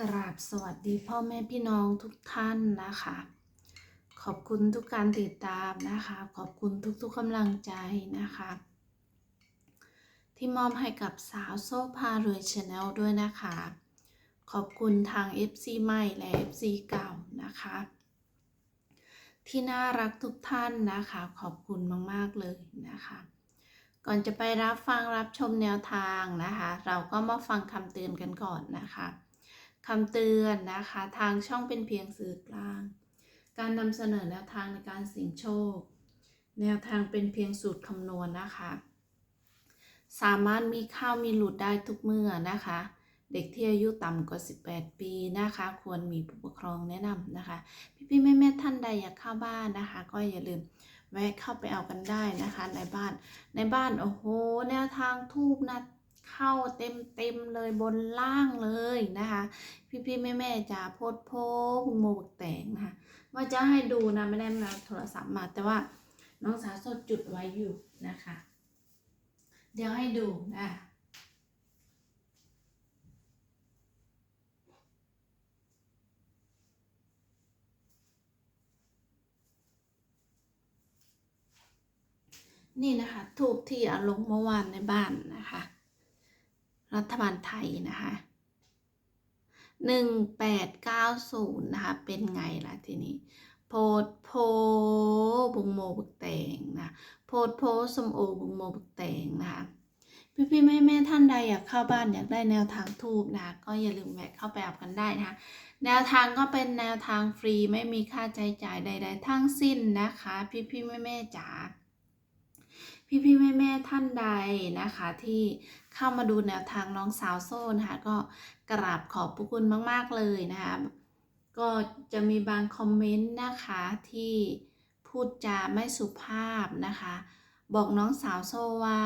กราบสวัสดีพ่อแม่พี่น้องทุกท่านนะคะ ขอบคุณทุกการติดตามนะคะ ขอบคุณทุกๆกำลังใจนะคะ ที่มอบให้กับสาวโซ่พารวยชาแนลด้วยนะคะ ขอบคุณทาง FC ใหม่และ FC เก่านะคะ ที่น่ารักทุกท่านนะคะ ขอบคุณมาก ๆ เลยนะคะก่อนจะไปรับฟังรับชมแนวทางนะคะ เราก็มาฟังคำเตือนกันก่อนนะคะ คำเตือนนะคะ ทางช่องเป็นเพียงสื่อกลาง การนำเสนอแนวทางในการเสี่ยงโชค แนวทางเป็นเพียงสูตรคำนวณนะคะ สามารถมีข้าวมีหลุดได้ทุกเมื่อนะคะ เด็กที่อายุต่ำกว่า 18 ปีนะคะ ควรมีผู้ปกครองแนะนำนะคะ พี่ๆแม่ๆท่านใดอยากเข้าบ้านนะคะ ก็อย่าลืมแวะเข้าไปเอากันได้นะคะในบ้านในบ้านโอ้โหแนวทางทูบนะ เข้าเต็มเต็มเลยบนล่างเลยนะคะ พี่ๆแม่ๆจะโพดโพคุณโมบกแต่งนะคะว่าจะให้ดูนะไม่ได้มาโทรศัพท์มา แต่ว่าน้องสาวสดจุดไว้อยู่นะคะ เดี๋ยวให้ดูนะนี่นะคะทูบที่อลงเมื่อวานในบ้านนะคะ รัฐบาลไทยนะคะหนึ่งแปดเก้าศูนย์นะคะ เป็นไงล่ะทีนี้ โพดโพบุงโมบุกแตงนะ โพดโพสมโอบุงโมบุกแตงนะคะพี่พี่แม่แม่ท่านใดอยากเข้าบ้านอยากได้แนวทางทูบนะคะก็อย่าลืมแวะเข้าไปอับกันได้นะคะแนวทางก็เป็นแนวทางฟรีไม่มีค่าใช้จ่ายใด ๆ ทั้งสิ้นนะคะ พี่พี่แม่แม่จ๋า พี่พี่แม่แม่ๆท่านใดนะคะ ที่เข้ามาดูแนวทางน้องสาวโซ่นะคะก็กราบขอบพระคุณมาก ๆ เลยนะคะ ก็จะมีบางคอมเมนต์นะคะที่พูดจาไม่สุภาพนะคะ บอกน้องสาวโซ่ว่า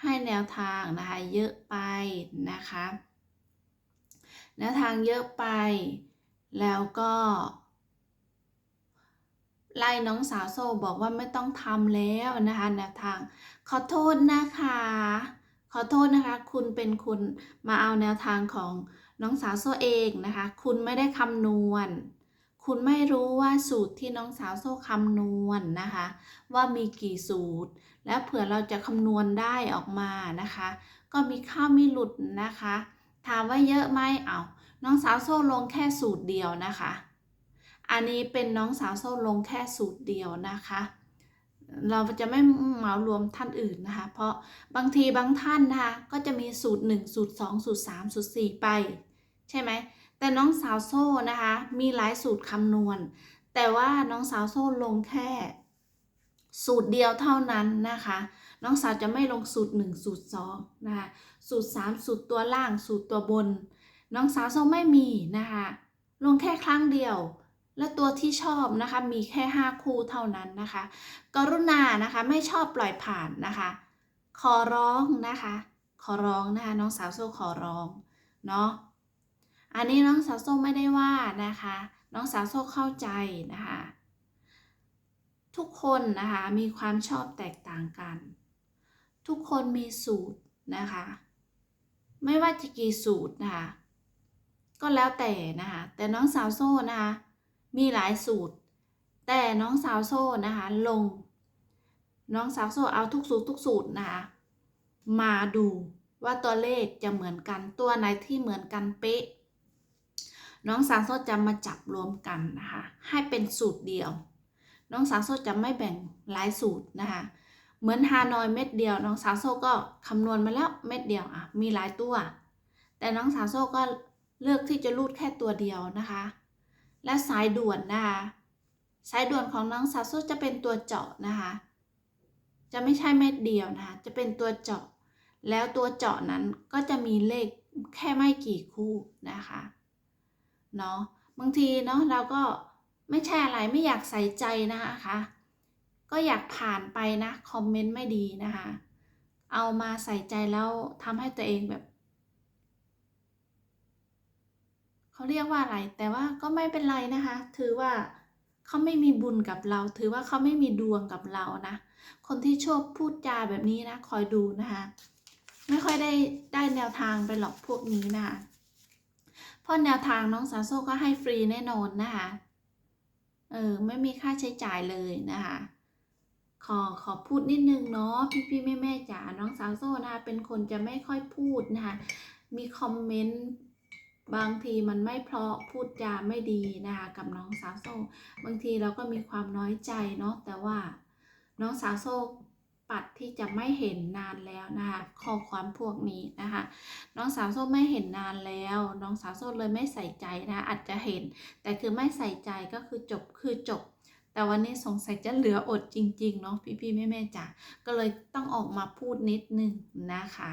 ให้แนวทางนะคะเยอะไปนะคะแนวทางเยอะไปแล้วก็ ไล่น้องสาวโซ่บอกว่าไม่ต้องทำแล้วนะคะแนวทาง ขอโทษนะคะ ขอโทษนะคะ คุณเป็นคุณมาเอาแนวทางของน้องสาวโซ่เองนะคะ คุณไม่ได้คำนวณ คุณไม่รู้ว่าสูตรที่น้องสาวโซ่คำนวณนะคะ ว่ามีกี่สูตร แล้วเผื่อเราจะคำนวณได้ออกมานะคะ ก็มีข้าวมีหลุดนะคะ ถามว่าเยอะไหมเอาน้องสาวโซ่ลงแค่สูตรเดียวนะคะ อันนี้เป็นน้องสาวโซ่ลงแค่สูตรเดียวนะคะ เราจะไม่เหมารวมท่านอื่นนะคะ เพราะบางทีบางท่านนะคะก็จะมีสูตร 1 สูตร 2 สูตร 3 สูตร 4 ไป ใช่ไหม แต่น้องสาวโซ่นะคะ มีหลายสูตรคำนวณ แต่ว่าน้องสาวโซ่ลงแค่ สูตรเดียวเท่านั้นนะคะ น้องสาวจะไม่ลงสูตร 1 สูตร2นะคะสูตร 3 สูตรตัวล่างสูตรตัวบน น้องสาวโซ่ไม่มีนะคะลงแค่ครั้งเดียว และตัวที่ชอบนะคะมีแค่ 5 คู่เท่านั้นนะคะ กรุณานะคะไม่ชอบปล่อยผ่านนะคะ ขอร้องนะคะ ขอร้องนะคะน้องสาวโซ่ขอร้องเนาะอันนี้น้องสาวโซ่ไม่ได้ว่านะคะ น้องสาวโซ่เข้าใจนะคะ ทุกคนนะคะมีความชอบแตกต่างกัน ทุกคนมีสูตรนะคะ ไม่ว่าจะกี่สูตรนะคะ ก็แล้วแต่นะคะ แต่น้องสาวโซ่นะคะ มีหลายสูตร แต่น้องสาวโซ่นะคะลง น้องสาวโซ่เอาทุกสูตรทุกสูตรนะคะมาดูว่าตัวเลขจะเหมือนกันตัวไหนที่เหมือนกันเป๊ะ น้องสาวโซ่จะมาจับรวมกันนะคะให้เป็นสูตรเดียว น้องสาวโซ่จะไม่แบ่งหลายสูตรนะคะเหมือนฮานอยเม็ดเดียว น้องสาวโซ่ก็คำนวณมาแล้วเม็ดเดียวอะมีหลายตัว แต่น้องสาวโซ่ก็เลือกที่จะรูดแค่ตัวเดียวนะคะ และสายด่วนนะคะ สายด่วนของน้องสาวโซ่จะเป็นตัวเจาะนะคะ จะไม่ใช่เม็ดเดียวนะคะ จะเป็นตัวเจาะ แล้วตัวเจาะนั้นก็จะมีเลขแค่ไม่กี่คู่นะคะ เนาะ บางทีเนาะเราก็ไม่ใช่อะไรไม่อยากใส่ใจนะคะ ก็อยากผ่านไปนะ คอมเมนต์ไม่ดีนะคะ เอามาใส่ใจแล้วทำให้ตัวเองแบบ เขาเรียกว่าอะไร แต่ว่าก็ไม่เป็นไรนะคะ ถือว่าเขาไม่มีบุญกับเรา ถือว่าเขาไม่มีดวงกับเรานะ คนที่ชอบพูดจาแบบนี้นะ คอยดูนะคะ ไม่ค่อยได้ได้แนวทางไปหรอกพวกนี้นะคะเพราะแนวทางน้องสาโซก็ให้ฟรีแน่นอนนะคะ เออไม่มีค่าใช้จ่ายเลยนะคะขอขอพูดนิดนึงเนาะพี่พี่แม่แม่จ๋าน้องสาวโซนะคะเป็นคนจะไม่ค่อยพูดนะคะมีคอมเมนต์ บางทีมันไม่เพราะพูดจาไม่ดีนะคะกับน้องสาวโซ่บางทีเราก็มีความน้อยใจเนาะแต่ว่าน้องสาวโซ่ปัดที่จะไม่เห็นนานแล้วนะคะข้อความพวกนี้นะคะน้องสาวโซ่ไม่เห็นนานแล้ว น้องสาวโซ่เลยไม่ใส่ใจนะอาจจะเห็น แต่คือไม่ใส่ใจก็คือจบคือจบ แต่วันนี้สงสัยจะเหลืออดจริงๆเนาะพี่ๆแม่ๆจ๋าก็เลยต้องออกมาพูดนิดนึงนะคะ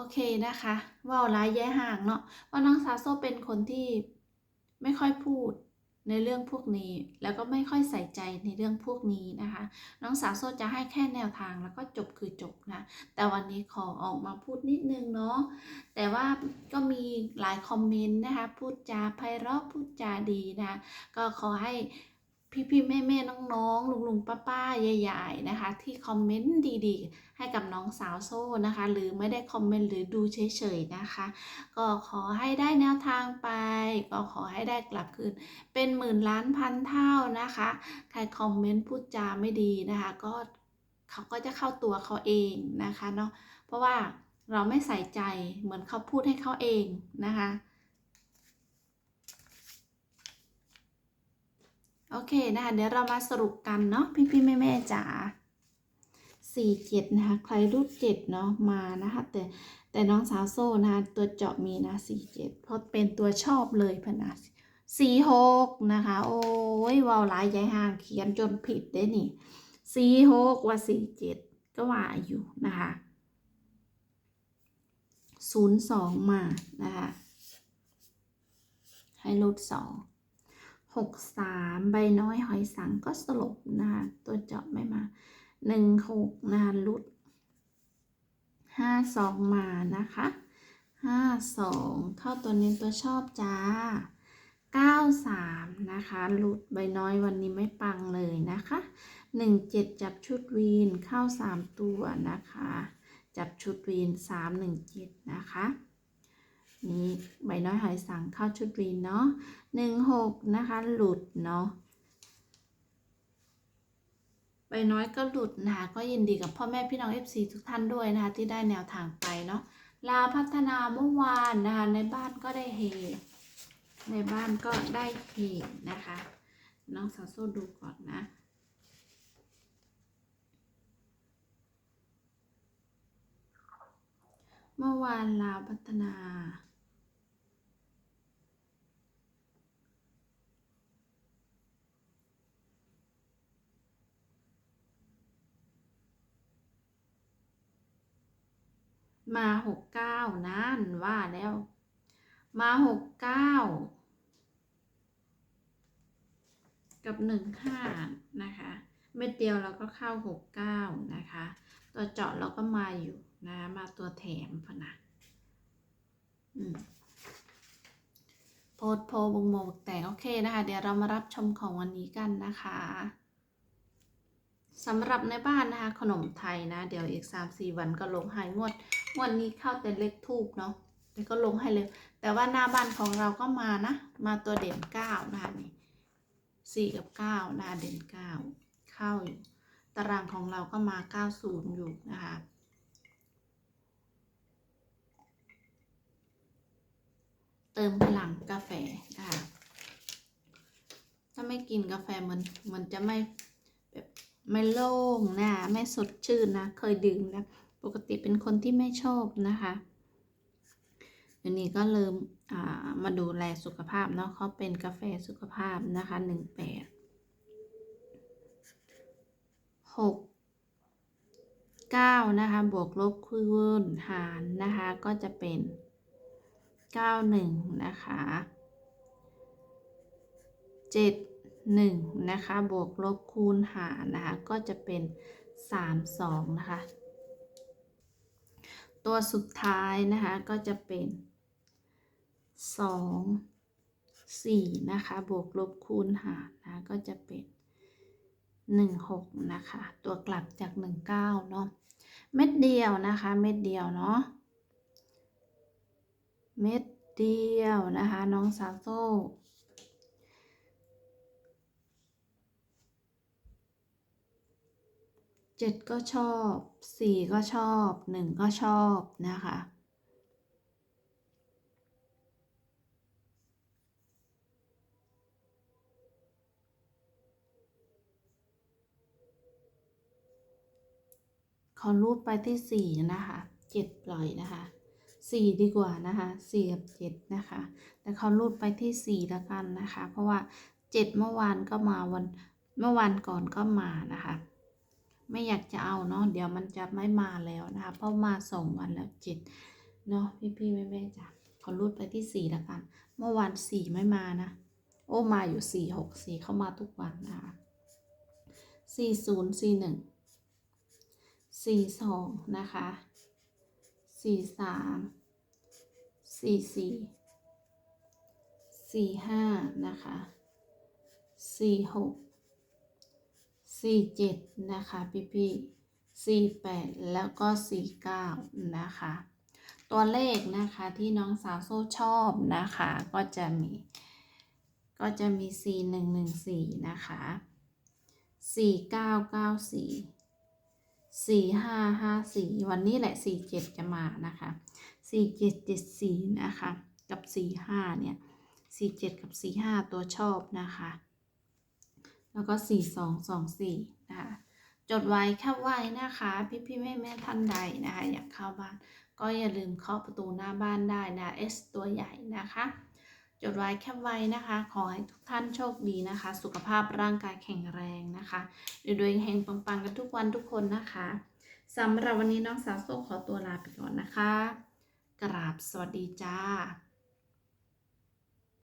อเคนะคะว่าวร้ายแย่ห่างเนาะว่าน้องซาโซเป็นคนที่ไม่ค่อยพูดในเรื่องพวกนี้ แล้วก็ไม่ค่อยใส่ใจในเรื่องพวกนี้นะคะ น้องสาวโซจะให้แค่แนวทางแล้วก็จบคือจบนะแต่วันนี้ขอออกมาพูดนิดนึงเนาะแต่ว่าก็มีหลายคอมเมนต์นะคะ พูดจาไพเราะพูดจาดีนะ ก็ขอให้ พี่ๆแม่ๆน้องๆลุงๆป้าๆใหญ่ๆนะคะ ที่คอมเมนต์ดีๆ ให้กับน้องสาวโซ่นะคะ หรือไม่ได้คอมเมนต์หรือดูเฉยๆนะคะ ก็ขอให้ได้แนวทางไป ก็ขอให้ได้กลับคืน เป็นหมื่นล้านพันเท่านะคะ ใครคอมเมนต์พูดจาไม่ดีนะคะ ก็เขาก็จะเข้าตัวเขาเองนะคะเนาะเพราะว่าเราไม่ใส่ใจเหมือนเขาพูดให้เขาเองนะคะ โอเคนะคะเดี๋ยวเรามาสรุปกันเนาะพี่พี่แม่แม่จ๋าสี่เจ็ดนะคะใครรูดเจ็ดเนาะมานะคะแต่แต่น้องสาวโซ่นะคะตัวเจาะมีนะสี่เจ็ดเพราะเป็นตัวชอบเลยพนะสี่หกนะคะ โอ้ยวาวหลายยายห่างเขียนจนผิดได้นี่สี่หกว่าสี่เจ็ดก็ว่าอยู่นะคะศูนย์สองมานะคะให้ลดสอง หกสามใบน้อยหอยสังก็สลบนะคะตัวเจาะไม่มาหนึ่งหกนะคะลุดห้าสองมานะคะห้าสองเข้าตัวนี้ตัวชอบจ้าเก้าสามนะคะหลุดใบน้อยวันนี้ไม่ปังเลยนะคะหนึ่งเจ็ดจับชุดวีนเข้าสามตัวนะคะ จับชุดวีนสามหนึ่งเจ็ดนะคะ นี่ใบน้อยหอยสังเข้าชุดวีนเนาะหนึ่งหกนะคะ หลุดเนาะใบน้อยก็หลุดนะคะก็ยินดีกับพ่อแม่พี่น้อง FC ทุกท่านด้วยนะคะที่ได้แนวทางไปเนาะลาพัฒนาเมื่อวานนะคะในบ้านก็ได้เฮในบ้านก็ได้เฮนะคะ น้องสาวโซดูก่อนนะเมื่อวานลาพัฒนา มาหกเก้านั่นว่าแล้ว มาหกเก้ากับหนึ่งห้านะคะ เม็ดเดียวเราก็เข้าหกเก้านะคะ ตัวเจาะเราก็มาอยู่นะมาตัวแถมพะนะอืมโพดโพบงโมกแต่โอเคนะคะ เดี๋ยวเรามารับชมของวันนี้กันนะคะสำหรับในบ้านนะคะ ขนมไทยนะ เดี๋ยวอีก 3-4 วันก็ลงให้งวด วดนี้เข้าแต่เลขทูบเนาะแต่ก็ลงให้เลย แต่ว่าหน้าบ้านของเราก็มานะ มาตัวเด่นเก้านะคะนี่สี่กับเก้าหน้าเด่นเก้าเข้าอยู่ตารางของเราก็มาเก้าศูนย์อยู่นะคะเติมพลังกาแฟนะคะถ้าไม่กินกาแฟมันมันจะไม่แบบไม่โล่งนะไม่สดชื่นนะ เคยดื่มนะ ปกติเป็นคนที่ไม่ชอบนะคะเดี๋ยวนี้ก็เริ่มมาดูแลสุขภาพเนาะเขาเป็นกาแฟสุขภาพนะคะหนึ่งแปดหกเก้านะคะ บวกลบคูณหารนะคะ ก็จะเป็นเก้าหนึ่งนะคะเจ็ดหนึ่งนะคะ บวกลบคูณหารนะคะ ก็จะเป็นสามสองนะคะ ตัวสุดท้ายนะคะก็จะเป็นสองสี่นะคะ บวกลบคูณหารนะก็จะเป็นหนึ่งหกนะคะ ตัวกลับจากหนึ่งเก้าเนาะเม็ดเดียวนะคะ เม็ดเดียวเนาะเม็ดเดียวนะคะ น้องสาโซ่ เจ็ดก็ชอบสี่ก็ชอบหนึ่งก็ชอบนะคะ ขอรูปไปที่สี่นะคะเจ็ดปล่อยนะคะสี่ดีกว่านะคะสี่กับเจ็ดนะคะ แต่เขารูดไปที่สี่แล้วกันนะคะ เพราะว่าเจ็ดเมื่อวานก็มาวันเมื่อวันก่อนก็มานะคะ ไม่อยากจะเอาเนาะเดี๋ยวมันจะไม่มาแล้วนะคะเพราะมาสองวันแล้วเจ็ดเนาะพี่พี่ๆแม่แม่จ้ะขอรูดไปที่สี่แล้วกัน เมื่อวานสี่ไม่มานะ โอ้มาอยู่สี่หกสี่เข้ามาทุกวันนะคะสี่ศูนย์สี่หนึ่งสี่สองนะคะสี่สามสี่สี่สี่ห้านะคะสี่หก สี่เจ็ดนะคะพี่พี่สี่แปดแล้วก็สี่เก้านะคะ ตัวเลขนะคะที่น้องสาวโซ่ชอบนะคะ ก็จะมี ก็จะมีสี่หนึ่งหนึ่งสี่นะคะสี่เก้าเก้าสี่สี่ห้าห้าสี่วันนี้แหละสี่เจ็ดจะมานะคะสี่เจ็ดเจ็ดสี่นะคะ กับสี่ห้าเนี่ยสี่เจ็ดกับสี่ห้าตัวชอบนะคะ แล้วก็สี่สองสองสี่นะคะ จดไว้แค่ไว้นะคะ พี่พี่แม่แม่ท่านใดนะคะ อยากเข้าบ้าน ก็อย่าลืมเคาะประตูหน้าบ้านได้นะ S ตัวใหญ่นะคะ จดไว้แค่ไว้นะคะ ขอให้ทุกท่านโชคดีนะคะ สุขภาพร่างกายแข็งแรงนะคะรวยๆเฮงปังๆกันทุกวันทุกคนนะคะสำหรับวันนี้น้องสาวโซ่ขอตัวลาไปก่อนนะคะ กราบสวัสดีจ้า